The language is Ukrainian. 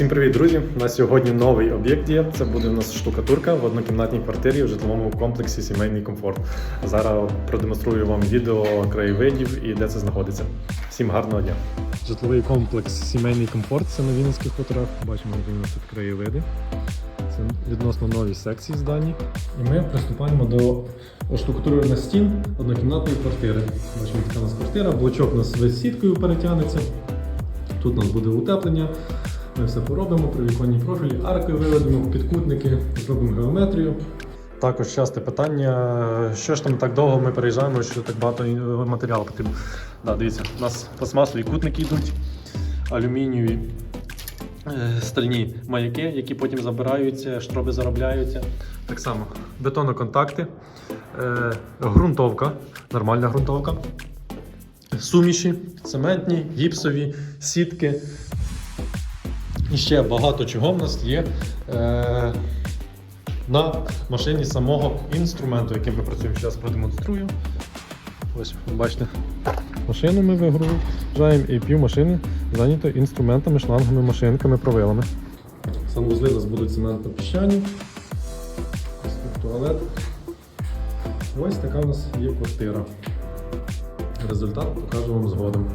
Всім привіт, друзі! У нас сьогодні новий об'єкт є. Це буде у нас штукатурка в однокімнатній квартирі в житловому комплексі Сімейний комфорт. Зараз продемонструю вам відео краєвидів і де це знаходиться. Всім гарного дня! Житловий комплекс Сімейний комфорт це на Вінницьких хуторах. Бачимо, які у нас тут краєвиди. Це відносно нові секції здані. І ми приступаємо до оштукатурування стін однокімнатної квартири. Бачимо, така у нас квартира, блочок у нас весь сіткою перетягнеться. Тут у нас буде утеплення. Ми все поробимо, привіконні профілі, арки виведемо, підкутники, зробимо геометрію. Також часте питання, що ж там так довго ми переїжджаємо, що так багато е, матеріалу потрібно. Да, дивіться, у нас пластмасові кутники йдуть, алюмінієві е, стальні маяки, які потім забираються, штроби заробляються. Так само бетоноконтакти, е, ґрунтовка, нормальна ґрунтовка, суміші, цементні, гіпсові, сітки. І ще багато чого в нас є е, на машині самого інструменту, яким ми працюємо. Зараз продемонструю. Ось, бачите, машину ми вигружаємо і пів машини зайнято інструментами, шлангами, машинками, провилами. Санвузли у нас будуть цементно-піщані. Ось тут туалет. Ось така у нас є квартира. Результат покажу вам згодом.